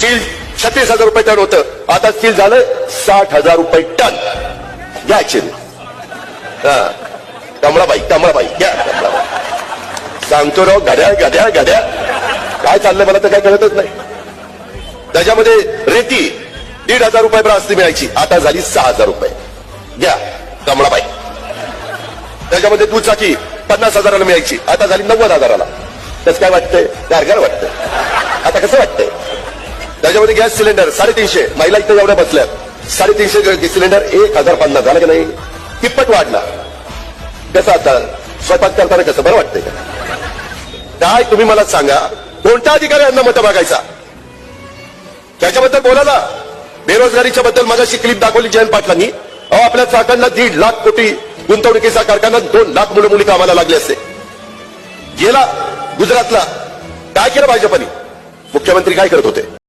Steel छत्तीस हजार रुपये टन होतं. आता स्टील झालं साठ हजार रुपये टन. घ्या ऍक्शन हा. कमळाबाई कमळाबाई घ्या कमळाबाई. सांगतो राव घड्या घड्या घड्या. काय चाललंय मला तर काय कळतच नाही. त्याच्यामध्ये रेती दीड हजार रुपये प्रास्ती मिळायची. आता झाली सहा हजार रुपये. घ्या कमळाबाई. त्याच्यामध्ये दुचाकी पन्नास हजाराला मिळायची. आता झाली नव्वद हजाराला. तसं काय वाटतंय? गारगार वाटतंय. आता कसं वाटतंय? त्याच्यामध्ये गॅस सिलेंडर साडेतीनशे. महिला इथं एवढ्या बसल्यात साडेतीनशे सिलेंडर एक हजार पन्नास झालं की नाही? तिप्पट वाढला. कसं आता? स्वयंपाक करताना कसं? बरं वाटतंय का? काय तुम्ही मला सांगा? कोणत्या अधिकारी यांना मतं मागायचा? त्याच्याबद्दल बोला ना. बेरोजगारीच्या बद्दल माझ्याशी क्लिप दाखवली जयंत पाटलांनी. अहो आपल्या चाकांना दीड लाख कोटी गुंतवणुकीचा कारखाना दोन लाख मुलं मुली कामाला लागले असते. गेला गुजरातला. काय केलं भाजपनी? मुख्यमंत्री काय करत होते?